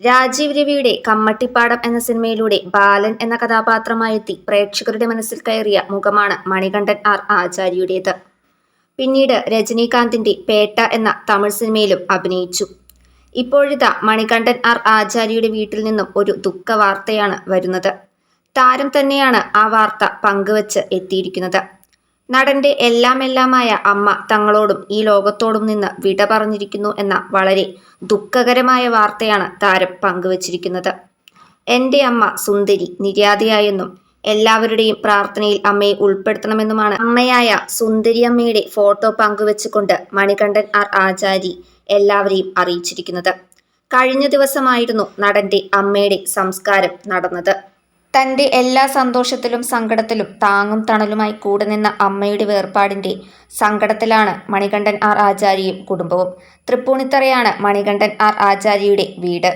രാജീവ് രവിയുടെ കമ്മട്ടിപ്പാടം എന്ന സിനിമയിലൂടെ ബാലൻ എന്ന കഥാപാത്രമായെത്തി പ്രേക്ഷകരുടെ മനസ്സിൽ കയറിയ മുഖമാണ് മണികണ്ഠൻ ആർ ആചാര്യയുടേത്. പിന്നീട് രജനീകാന്തിന്റെ പേട്ട എന്ന തമിഴ് സിനിമയിലും അഭിനയിച്ചു. ഇപ്പോഴിതാ മണികണ്ഠൻ ആർ ആചാര്യയുടെ വീട്ടിൽ നിന്നും ഒരു ദുഃഖ വാർത്തയാണ് വരുന്നത്. താരം തന്നെയാണ് ആ വാർത്ത പങ്കുവച്ച് എത്തിയിരിക്കുന്നത്. നടന്റെ എല്ലാം എല്ലാമായ അമ്മ തങ്ങളോടും ഈ ലോകത്തോടും നിന്ന് വിട പറഞ്ഞിരിക്കുന്നു എന്ന വളരെ ദുഃഖകരമായ വാർത്തയാണ് താരം പങ്കുവച്ചിരിക്കുന്നത്. എന്റെ അമ്മ സുന്ദരി നിര്യാതയായെന്നും എല്ലാവരുടെയും പ്രാർത്ഥനയിൽ അമ്മയെ ഉൾപ്പെടുത്തണമെന്നുമാണ്. അമ്മയായ സുന്ദരി അമ്മയുടെ ഫോട്ടോ പങ്കുവെച്ചുകൊണ്ട് മണികണ്ഠൻ ആർ ആചാരി എല്ലാവരെയും അറിയിച്ചിരിക്കുന്നത്. കഴിഞ്ഞ ദിവസമായിരുന്നു നടന്റെ അമ്മയുടെ സംസ്കാരം നടന്നത്. തന്റെ എല്ലാ സന്തോഷത്തിലും സങ്കടത്തിലും താങ്ങും തണലുമായി കൂടെ നിന്ന അമ്മയുടെ വേർപാടിന്റെ സങ്കടത്തിലാണ് മണികണ്ഠൻ ആർ ആചാര്യയും കുടുംബവും. തൃപ്പൂണിത്തറയാണ് മണികണ്ഠൻ ആർ ആചാര്യയുടെ വീട്.